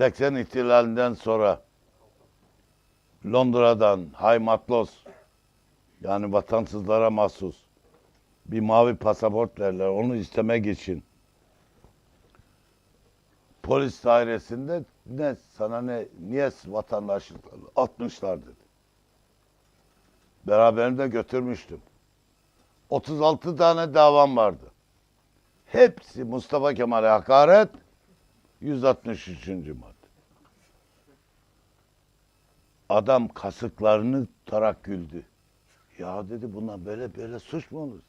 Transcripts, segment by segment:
80 ihtilalinden sonra Londra'dan Haymatlos yani vatansızlara mahsus bir mavi pasaport verirler. Onu istemek için polis dairesinde ne sana ne niye vatandaşlık atmışlar dedi. Beraberinde götürmüştüm. 36 tane davam vardı. Hepsi Mustafa Kemal'e hakaret 163. madde. Adam kasıklarını tutarak güldü. Ya dedi buna böyle böyle suç mu olur?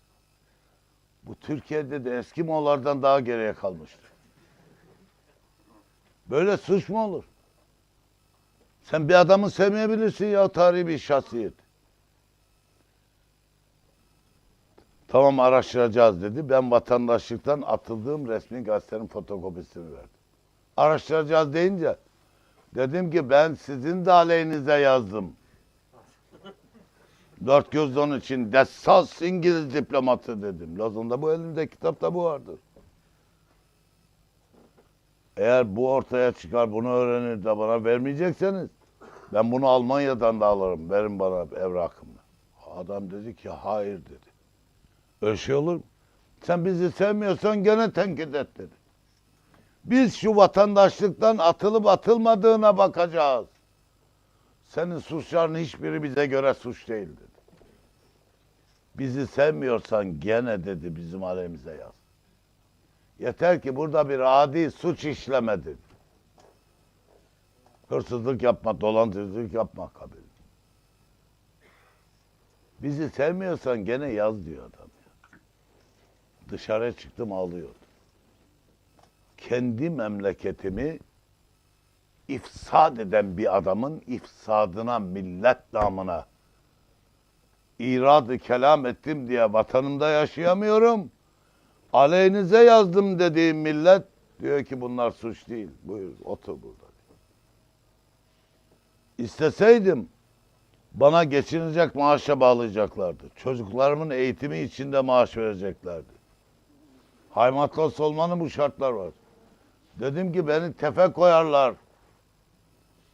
Bu Türkiye'de de eski Moğollardan daha geriye kalmıştır. Böyle suç mu olur? Sen bir adamı sevmeyebilirsin ya tarihi bir şahsiyet. Tamam araştıracağız dedi. Ben vatandaşlıktan atıldığım resmi gazetenin fotokopisini verdim. Araştıracağız deyince dedim ki ben sizin de aleyhinize yazdım. Dört göz onun için dessas İngiliz diplomatı dedim. Lozan'da bu elimde kitapta bu vardır. Eğer bu ortaya çıkar bunu öğrenir de bana vermeyecekseniz ben bunu Almanya'dan da alırım. Verin bana evrakımı. Adam dedi ki hayır dedi. Öyle şey olur mu? Sen bizi sevmiyorsan gene tenkit et dedi. Biz şu vatandaşlıktan atılıp atılmadığına bakacağız. Senin suçların hiçbiri bize göre suç değil dedi. Bizi sevmiyorsan gene dedi bizim aleyhimize yaz. Yeter ki burada bir adi suç işleme dedi. Hırsızlık yapma, dolandırıcılık yapma kabil. Bizi sevmiyorsan gene yaz diyor adam. ya. Dışarıya çıktım ağlıyordu. Kendi memleketimi ifsad eden bir adamın ifsadına, millet namına iradı kelam ettim diye vatanımda yaşayamıyorum. Aleyhinize yazdım dediğim millet diyor ki bunlar suç değil. Buyur otur burada. İsteseydim bana geçinecek maaşa bağlayacaklardı. Çocuklarımın eğitimi için de maaş vereceklerdi. Haymatlos olmanın bu şartlar var. Dedim ki beni tefe koyarlar.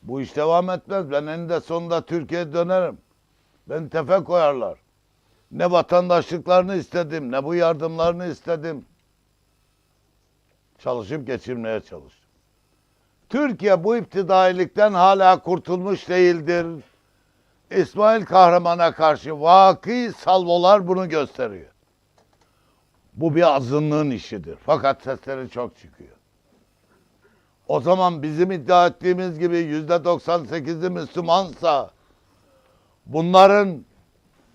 Bu iş devam etmez. Ben eninde sonunda Türkiye'ye dönerim. Beni tefe koyarlar. Ne vatandaşlıklarını istedim, ne bu yardımlarını istedim. Çalışıp geçirmeye çalıştım. Türkiye bu iptidailikten hala kurtulmuş değildir. İsmail Kahraman'a karşı vaki salvolar bunu gösteriyor. Bu bir azınlığın işidir. Fakat sesleri çok çıkıyor. O zaman bizim iddia ettiğimiz gibi yüzde 98'i Müslümansa bunların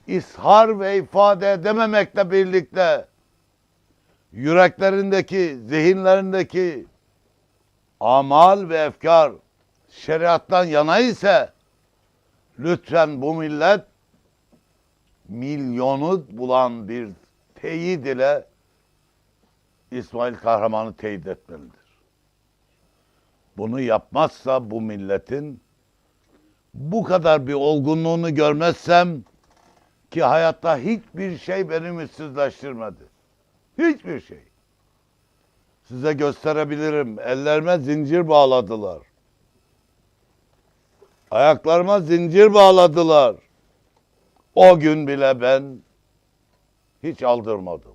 ishar ve ifade edememekle birlikte yüreklerindeki, zihinlerindeki amal ve efkar şeriattan yana ise lütfen bu millet milyonu bulan bir teyit ile İsmail Kahraman'ı teyit etmelidir. Bunu yapmazsa bu milletin bu kadar bir olgunluğunu görmezsem ki hayatta hiçbir şey beni ümitsizleştirmedi. Hiçbir şey. Size gösterebilirim. Ellerime zincir bağladılar. Ayaklarıma zincir bağladılar. O gün bile ben hiç aldırmadım.